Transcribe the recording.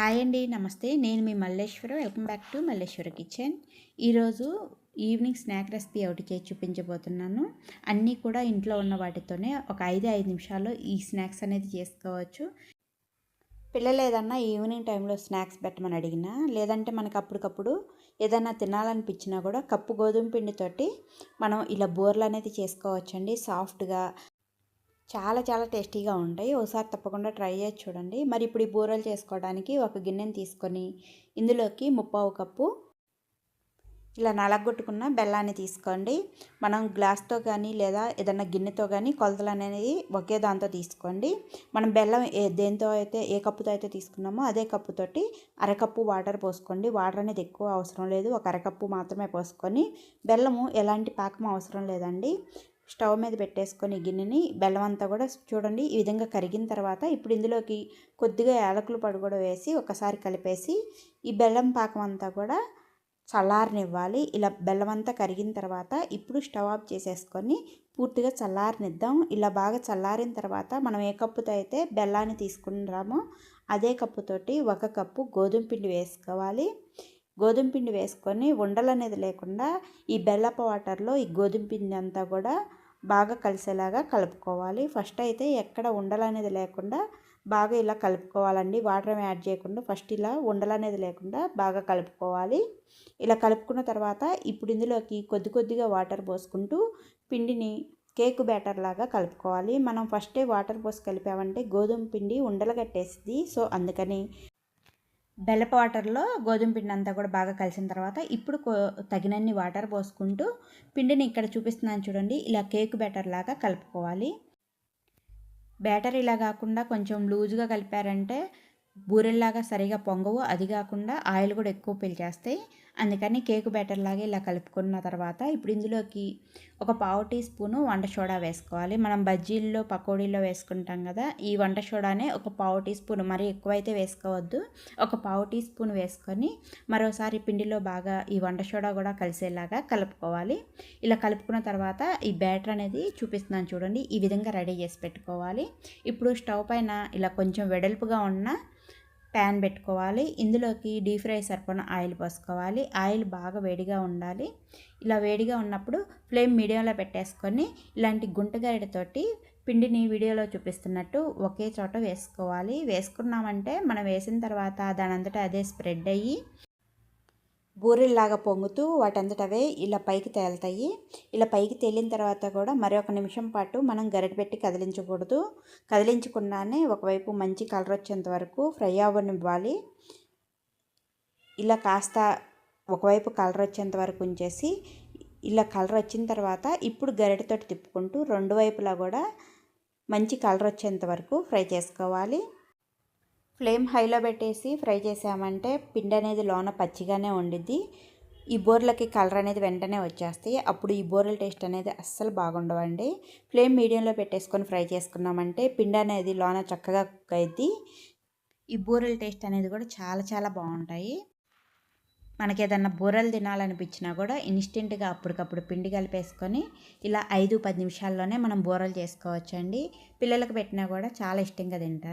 Hi అండి నమస్తే. నేను మీ Malleswara. Welcome back to Malleswara kitchen. ఈరోజు ఈవినింగ్ స్నాక్ రెసిపీ ఒకటి చేసి చూపించబోతున్నాను. అన్నీ కూడా ఇంట్లో ఉన్న వాటితోనే ఒక ఐదు ఐదు నిమిషాల్లో ఈ స్నాక్స్ అనేది చేసుకోవచ్చు. పిల్లలు ఏదన్నా ఈవినింగ్ టైంలో స్నాక్స్ పెట్టమని అడిగినా లేదంటే మనకు అప్పటికప్పుడు ఏదైనా తినాలనిపించినా కూడా కప్పు గోధుమ పిండితోటి మనం ఇలా బోర్లు అనేది చేసుకోవచ్చండి. సాఫ్ట్గా చాలా చాలా టేస్టీగా ఉంటాయి. ఒకసారి తప్పకుండా ట్రై చేసి చూడండి. మరి ఇప్పుడు ఈ బూరెలు చేసుకోవడానికి ఒక గిన్నెని తీసుకొని ఇందులోకి ముప్పావు కప్పు ఇలా నలగొట్టుకున్న బెల్లాన్ని తీసుకోండి. మనం గ్లాస్తో కానీ లేదా ఏదన్నా గిన్నెతో కానీ కొలతలు అనేది ఒకే దాంతో తీసుకోండి. మనం బెల్లం ఏ దేంతో అయితే ఏ కప్పుతో అయితే తీసుకున్నామో అదే కప్పుతోటి అరకప్పు వాటర్ పోసుకోండి. వాటర్ అనేది ఎక్కువ అవసరం లేదు. ఒక అరకప్పు మాత్రమే పోసుకొని బెల్లము ఎలాంటి పాకం అవసరం లేదండి. స్టవ్ మీద పెట్టేసుకొని గిన్నెని బెల్లం అంతా కూడా చూడండి ఈ విధంగా కరిగిన తర్వాత ఇప్పుడు ఇందులోకి కొద్దిగా యాలకులు పడి కూడా వేసి ఒకసారి కలిపేసి ఈ బెల్లం పాకం అంతా కూడా చల్లారనివ్వాలి. ఇలా బెల్లం అంతా కరిగిన తర్వాత ఇప్పుడు స్టవ్ ఆఫ్ చేసేసుకొని పూర్తిగా చల్లారనిద్దాం. ఇలా బాగా చల్లారిన తర్వాత మనం ఏ కప్పుతో అయితే బెల్లాన్ని తీసుకున్నామో అదే కప్పుతోటి ఒక కప్పు గోధుమ పిండి వేసుకోవాలి. గోధుమ పిండి వేసుకొని ఉండలు అనేది లేకుండా ఈ బెల్లపు వాటర్లో ఈ గోధుమ పిండి అంతా కూడా బాగా కలిసేలాగా కలుపుకోవాలి. ఫస్ట్ అయితే ఎక్కడ ఉండలు అనేది లేకుండా బాగా ఇలా కలుపుకోవాలండి. వాటర్ యాడ్ చేయకుండా ఫస్ట్ ఇలా ఉండలనేది లేకుండా బాగా కలుపుకోవాలి. ఇలా కలుపుకున్న తర్వాత ఇప్పుడు ఇందులోకి కొద్ది కొద్దిగా వాటర్ పోసుకుంటూ పిండిని కేక్ బ్యాటర్ లాగా కలుపుకోవాలి. మనం ఫస్టే వాటర్ పోసి కలిపామంటే గోధుమ పిండి ఉండలు కట్టేసింది సో అందుకని బెల్లపు వాటర్లో గోధుమ పిండి అంతా కూడా బాగా కలిసిన తర్వాత ఇప్పుడు తగినన్ని వాటర్ పోసుకుంటూ పిండిని ఇక్కడ చూపిస్తున్నాను చూడండి. ఇలా కేక్ బ్యాటర్ లాగా కలుపుకోవాలి. బ్యాటర్ ఇలా కాకుండా కొంచెం లూజ్గా కలిపారంటే బూరెల్లాగా సరిగా పొంగవు. అది కాకుండా ఆయిల్ కూడా ఎక్కువ పీల్చేస్తాయి అందుకని కేక్ బ్యాటర్ లాగా ఇలా కలుపుకున్న తర్వాత ఇప్పుడు ఇందులోకి ఒక పావు టీ స్పూను వంట సోడా వేసుకోవాలి. మనం బజ్జీల్లో పకోడీల్లో వేసుకుంటాం కదా ఈ వంట సోడానే ఒక పావు టీ స్పూన్ మరి ఎక్కువైతే వేసుకోవద్దు. ఒక పావు టీ స్పూన్ వేసుకొని మరోసారి పిండిలో బాగా ఈ వంట సోడా కూడా కలిసేలాగా కలుపుకోవాలి. ఇలా కలుపుకున్న తర్వాత ఈ బ్యాటర్ అనేది చూపిస్తున్నాను చూడండి. ఈ విధంగా రెడీ చేసి పెట్టుకోవాలి. ఇప్పుడు స్టవ్ పైన ఇలా కొంచెం వెడల్పుగా ఉన్న ప్యాన్ పెట్టుకోవాలి. ఇందులోకి డీప్ ఫ్రై సరిపడిన ఆయిల్ పోసుకోవాలి. ఆయిల్ బాగా వేడిగా ఉండాలి. ఇలా వేడిగా ఉన్నప్పుడు ఫ్లేమ్ మీడియంలో పెట్టేసుకొని ఇలాంటి గుంటగరిటతోటి పిండిని వీడియోలో చూపిస్తున్నట్టు ఒకే చోట వేసుకోవాలి. వేసుకున్నామంటే మనం వేసిన తర్వాత దానంతటా అదే స్ప్రెడ్ అయ్యి బూరెల్లాగా పొంగుతూ వాటంతటవే ఇలా పైకి తేలుతాయి. ఇలా పైకి తేలిన తర్వాత కూడా మరొక నిమిషం పాటు మనం గరిట పెట్టి కదిలించకూడదు. కదిలించకుండానే ఒకవైపు మంచి కలర్ వచ్చేంత వరకు ఫ్రై అవ్వనివ్వాలి. ఇలా కాస్త ఒకవైపు కలర్ వచ్చేంత వరకు ఉంచేసి ఇలా కలర్ వచ్చిన తర్వాత ఇప్పుడు గరిటతోటి తిప్పుకుంటూ రెండు వైపులా కూడా మంచి కలర్ వచ్చేంత వరకు ఫ్రై చేసుకోవాలి. ఫ్లేమ్ హైలో పెట్టేసి ఫ్రై చేసామంటే పిండి అనేది లోన పచ్చిగానే ఉండిద్ది. ఈ బూరలకి కలర్ అనేది వెంటనే వచ్చేస్తాయి. అప్పుడు ఈ బూరల టేస్ట్ అనేది అస్సలు బాగుండవండి. ఫ్లేమ్ మీడియంలో పెట్టేసుకొని ఫ్రై చేసుకున్నామంటే పిండి అనేది లోన చక్కగా కుక్ అయింది ఈ బూరల టేస్ట్ అనేది కూడా చాలా చాలా బాగుంటాయి. మనకి ఏదన్నా బూరెలు తినాలనిపించినా కూడా ఇన్స్టెంట్గా అప్పటికప్పుడు పిండి కలిపేసుకొని ఇలా ఐదు పది నిమిషాల్లోనే మనం బూరెలు చేసుకోవచ్చండి. పిల్లలకు పెట్టినా కూడా చాలా ఇష్టంగా తింటారు.